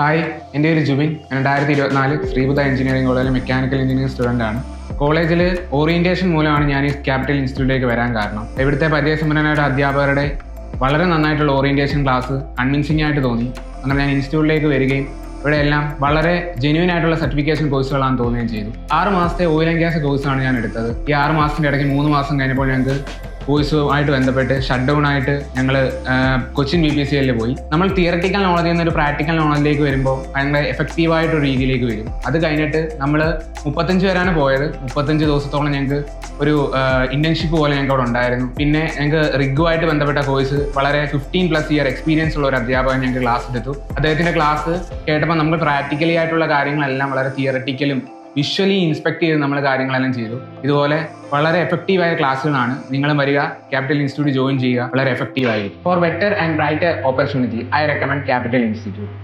Hi എന്റെ പേര് ജുബിൻ. രണ്ടായിരത്തി ഇരുപത്തിനാല് ശ്രീബുദ്ധ എഞ്ചിനീയറിംഗ് കോളേജിലെ മെക്കാനിക്കൽ എഞ്ചിനീയറിംഗ് സ്റ്റുഡന്റ് ആണ്. കോളേജിൽ ഓറിയന്റേഷൻ മൂലമാണ് ഞാൻ ഈ ക്യാപിറ്റൽ ഇൻസ്റ്റിറ്റ്യൂട്ടിലേക്ക് വരാൻ കാരണം. ഇവിടുത്തെ പരിചയസമ്പന്നനായ അധ്യാപകരുടെ വളരെ നന്നായിട്ടുള്ള ഓറിയന്റേഷൻ ക്ലാസ് കൺവിൻസിംഗ് ആയിട്ട് തോന്നി. അങ്ങനെ ഞാൻ ഇൻസ്റ്റിറ്റ്യൂട്ടിലേക്ക് വരികയും ഇവിടെ എല്ലാം വളരെ ജെന്യൂൻ ആയിട്ടുള്ള സർട്ടിഫിക്കേഷൻ കോഴ്സുകളാണ് തോന്നുകയും ചെയ്തു. ആറ് മാസത്തെ ഓയിൽ ആൻഡ് ഗ്യാസ് കോഴ്സാണ് ഞാൻ എടുത്തത്. ഈ ആറ് മാസത്തിന്റെ ഇടയ്ക്ക് മൂന്ന് മാസം കഴിഞ്ഞപ്പോൾ ഞങ്ങൾക്ക് കോഴ്സുമായിട്ട് ബന്ധപ്പെട്ട് ഷട്ട് ഡൗൺ ആയിട്ട് ഞങ്ങൾ കൊച്ചിൻ ബി പി സി എല്ലിൽ പോയി. നമ്മൾ തിയറട്ടിക്കൽ നോളജിൽ നിന്ന് ഒരു പ്രാക്ടിക്കൽ നോളജിലേക്ക് വരുമ്പോൾ ഭയങ്കര എഫക്റ്റീവ് ആയിട്ടൊരു രീതിയിലേക്ക് വരും. അത് കഴിഞ്ഞിട്ട് നമ്മൾ മുപ്പത്തഞ്ച് പേരാണ് പോയത്. മുപ്പത്തഞ്ച് ദിവസത്തോളം ഞങ്ങൾക്ക് ഒരു ഇന്റേൺഷിപ്പ് പോലെ ഞങ്ങൾക്ക് അവിടെ ഉണ്ടായിരുന്നു. പിന്നെ ഞങ്ങൾക്ക് റിഗുമായിട്ട് ബന്ധപ്പെട്ട കോഴ്സ് വളരെ ഫിഫ്റ്റീൻ പ്ലസ് ഇയർ എക്സ്പീരിയൻസ് ഉള്ള ഒരു അധ്യാപകൻ ഞങ്ങൾക്ക് ക്ലാസ് എടുത്തു. അദ്ദേഹത്തിന്റെ ക്ലാസ് കേട്ടപ്പോൾ നമ്മൾ പ്രാക്ടിക്കലി ആയിട്ടുള്ള കാര്യങ്ങളെല്ലാം വളരെ തിയറട്ടിക്കലും വിഷ്വലി ഇൻസ്പെക്ട് ചെയ്ത് നമ്മൾ കാര്യങ്ങളെല്ലാം ചെയ്തു. ഇതുപോലെ വളരെ എഫക്റ്റീവായ ക്ലാസ്സുകളാണ് നിങ്ങൾ വരിക ക്യാപിറ്റൽ ഇൻസ്റ്റിറ്റ്യൂട്ട് ജോയിൻ ചെയ്യുക വളരെ എഫക്റ്റീവ് ആയിരിക്കും. For better and brighter opportunity I recommend capital institute